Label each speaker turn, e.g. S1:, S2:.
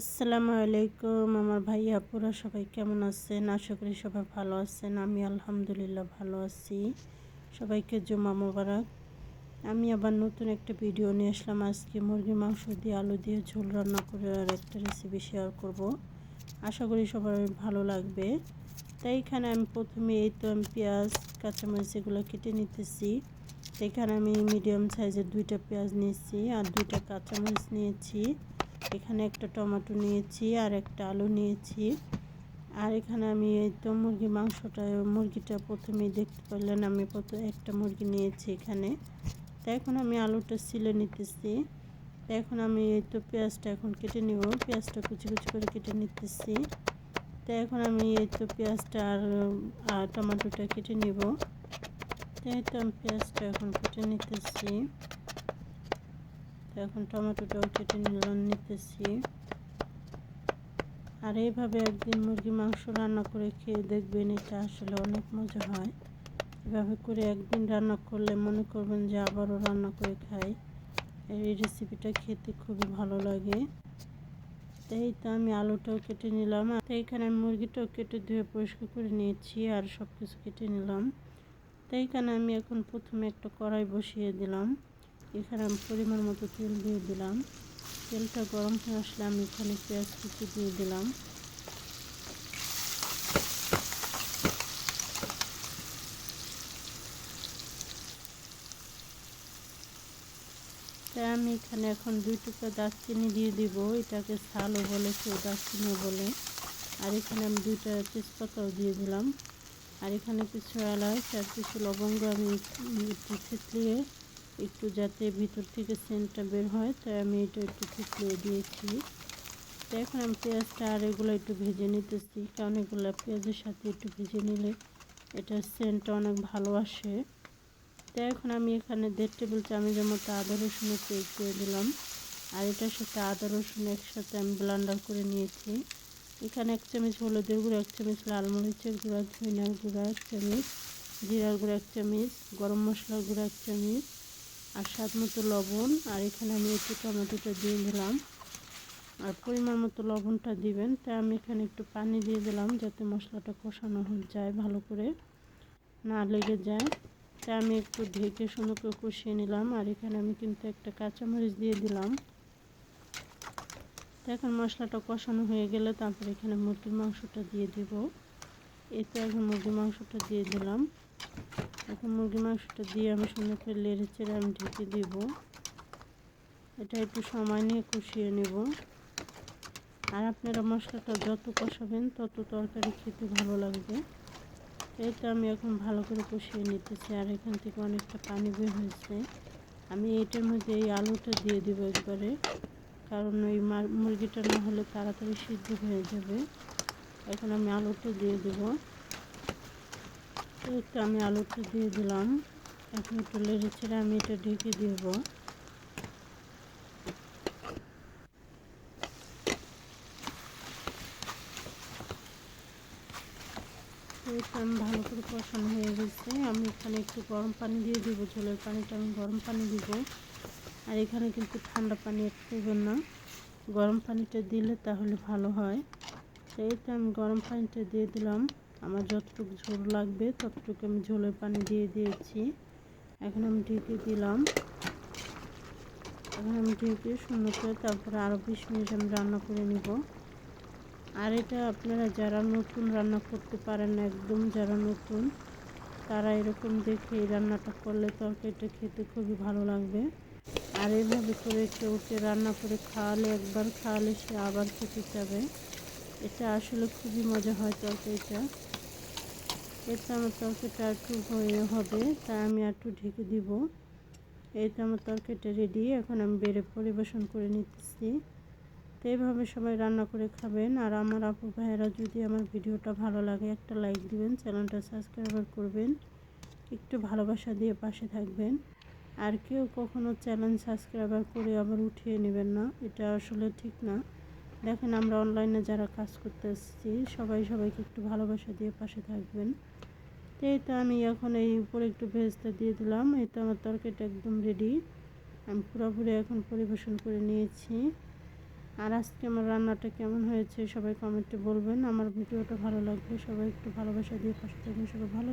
S1: আসসালামু আলাইকুম আমার ভাই আপুরা, সবাই কেমন আছেন? আশা করি সবাই ভালো আছেন। আমি আলহামদুলিল্লাহ ভালো আছি। সবাইকে জুমা মোবারক। আমি আবার নতুন একটা ভিডিও নিয়ে আসলাম। আজকে মুরগির মাংস দিয়ে আলু দিয়ে ঝোল রান্না করে আর একটা রেসিপি শেয়ার করব। আশা করি সবার ভালো লাগবে। তাই এখানে আমি প্রথমে এই তো আমি পেঁয়াজ, কাঁচামরিচ এগুলো কেটে নিতেছি। এখানে আমি মিডিয়াম সাইজের দুইটা পেঁয়াজ নিয়েছি আর দুইটা কাঁচামরিচ নিয়েছি। এখানে একটা টমেটো নিয়েছি আর একটা আলু নিয়েছি। আর এখানে আমি এই তো মুরগি মাংসটা, মুরগিটা প্রথমেই দেখতে পারলেন আমি প্রথম একটা মুরগি নিয়েছি এখানে। তো এখন আমি আলুটা সিলে নিতেছি। তো এখন আমি এই তো পেঁয়াজটা এখন কেটে নিব। পেঁয়াজটা কুচি কুচি করে কেটে নিতেছি। তো এখন আমি এই তো পেঁয়াজটা আর টমেটোটা কেটে নিব। তাই তো আমি পেঁয়াজটা এখন কেটে নিতেছি। তো এখন টমেটোটাও কেটে নিলাম নিতেছি। আর এইভাবে একদিন মুরগি মাংস রান্না করে খেয়ে দেখবেন এটা আসলে অনেক মজা হয়। এভাবে করে একদিন রান্না করলে মনে করবেন যে আবারও রান্না করে খাই। এই রেসিপিটা খেতে খুবই ভালো লাগে। এই তো আমি আলুটাও কেটে নিলাম। তো এখানে আমি মুরগিটাও কেটে ধুয়ে পরিষ্কার করে নিয়েছি আর সব কিছু কেটে নিলাম। তাই এখানে আমি এখন প্রথমে একটা কড়াই বসিয়ে দিলাম। এখানে আমি পরিমাণ মতো তেল দিয়ে দিলাম। তেলটা গরম হয়ে আসলে আমি এখানে পেঁয়াজ কুচি দিয়ে দিলাম। তাই আমি এখানে এখন দুই টুকরো দারচিনি দিয়ে দিব। এটাকে ছালও বলে, কেউ দারচিনি বলে। আর এখানে আমি দুইটা তেজপাতাও দিয়ে দিলাম। আর এখানে কিছু এলাচ আর কিছু লবঙ্গ আমি একটু থেতলিয়ে একটু যাতে ভিতর থেকে সেন্টটা বের হয়, তাই আমি এটা একটু থেতলিয়ে দিয়েছি। তো এখন আমি পেঁয়াজটা আর এগুলো একটু ভেজে নিতেছি, কারণ এগুলো পেঁয়াজের সাথে একটু ভেজে নিলে এটার সেন্টটা অনেক ভালো আসে। তো এখন আমি এখানে দেড় টেবিল চামচের মতো আদা রসুনের পেস্ট দিয়ে দিলাম। আর এটার সাথে আদা রসুন একসাথে আমি ব্লান্ডার করে নিয়েছি। এখানে এক চামচ হলুদের গুঁড়ো, এক চামচ লাল মরিচের গুঁড়া, ধনিয়ার গুঁড়া, এক চামচ জিরার গুঁড়ো, এক চামচ গরম মশলার গুঁড়ো, এক চামচ আর স্বাদ মতো লবণ, আর এখানে আমি একটু টমেটোটা দিয়ে দিলাম। আর পরিমাণ মতো লবণটা দিবেন, তাই আমি এখানে একটু পানি দিয়ে দিলাম যাতে মশলাটা কষানো যায় ভালো করে। না লেগে যায়। তাই আমি একটু ঢেকে সুন্দর করে কষিয়ে নিলাম, আর এখানে আমি কিন্তু একটা কাঁচামরিচ দিয়ে দিলাম। তো এখন মশলাটা কষানো হয়ে গেলে তারপর এখানে মুরগির মাংসটা দিয়ে দিব। এতে এখন মুরগির মাংসটা দিয়ে দিলাম। এখন মুরগি মাংসটা দিয়ে আমি সুন্দর করে লেড়ে চেড়ে আমি ঢেকে দিব। এটা একটু সময় নিয়ে কষিয়ে নেব। আর আপনারা মশলাটা যত কষাবেন, তত তরকারি খেতে ভালো লাগবে। তো আমি এখন ভালো করে কষিয়ে নিতেছি আর এখান থেকে অনেকটা পানি বের হয়েছে। আমি এটার মধ্যে এই আলুটা দিয়ে দেব একবারে, কারণ ওই মুরগিটা না হলে তাড়াতাড়ি সিদ্ধ হয়ে যাবে। এখন আমি আলুটা দিয়ে দেবো। একটু আমি আলুটা দিয়ে দিলাম। এখন একটু লেড়ে ছেড়ে আমি এটা ঢেকে দিব। আমি ভালো করে কষানো হয়ে গেছে। আমি এখানে একটু গরম পানি দিয়ে দিব, ঝোলের পানিটা আমি গরম পানি দিব। আর এখানে কিন্তু ঠান্ডা পানি দেবেন না। গরম পানিটা দিলে তাহলে ভালো হয়। তো আমি গরম পানিটা দিয়ে দিলাম। আমার যতটুকু ঝোল লাগবে, ততটুকু আমি ঝোলের পানি দিয়ে দিয়েছি। এখন আমি ঢেকে দিলাম। এখন আমি ঢেকে সুন্দর করে তারপরে আরও বিশ মিনিট আমি রান্না করে নিব। আর এটা আপনারা যারা নতুন রান্না করতে পারেন একদম যারা নতুন, তারা এরকম দেখে এই রান্নাটা করলে তরকারিটা খেতে খুবই ভালো লাগবে। আর এইভাবে করে কেউকে রান্না করে খাওয়ালে, একবার খাওয়ালে সে আবার খেতে চাবে। এটা আসলে খুবই মজা হয় তরকারিটা। এতে আমার তরকারিটা একটু হয়ে হবে তাই আমি একটু ঢেকে দিব। এই তো আমার তরকারিটা রেডি এখন আমি বেড়ে পরিবেশন করে নিতেছি তো এইভাবে সবাই রান্না করে খাবেন, আর আমার আপু ভাইয়েরা যদি আমার ভিডিওটা ভালো লাগে, একটা লাইক দিবেন, চ্যানেলটা সাবস্ক্রাইবার করবেন, একটু ভালোবাসা দিয়ে পাশে থাকবেন। আর কেউ কখনো চ্যানেল সাবস্ক্রাইবার করে আবার উঠিয়ে নেবেন না, এটা আসলে ঠিক না। দেখেন আমরা অনলাইনে যারা কাজ করতে এসেছি, সবাই সবাইকে একটু ভালোবাসা দিয়ে পাশে থাকবেন। তো তো আমি এখন এই উপরে একটু ভেজটা দিয়ে দিলাম। তো আমার তরকারিটা একদম রেডি আমি পুরোপুরি এখন পরিবেশন করে নিয়েছি। আর আজকে আমার রান্নাটা কেমন হয়েছে সবাই কমেন্টে বলবেন। আমার ভিডিওটা ভালো লাগবে সবাই একটু ভালোবাসা দিয়ে পাশে থাকবেন। সবাই ভালো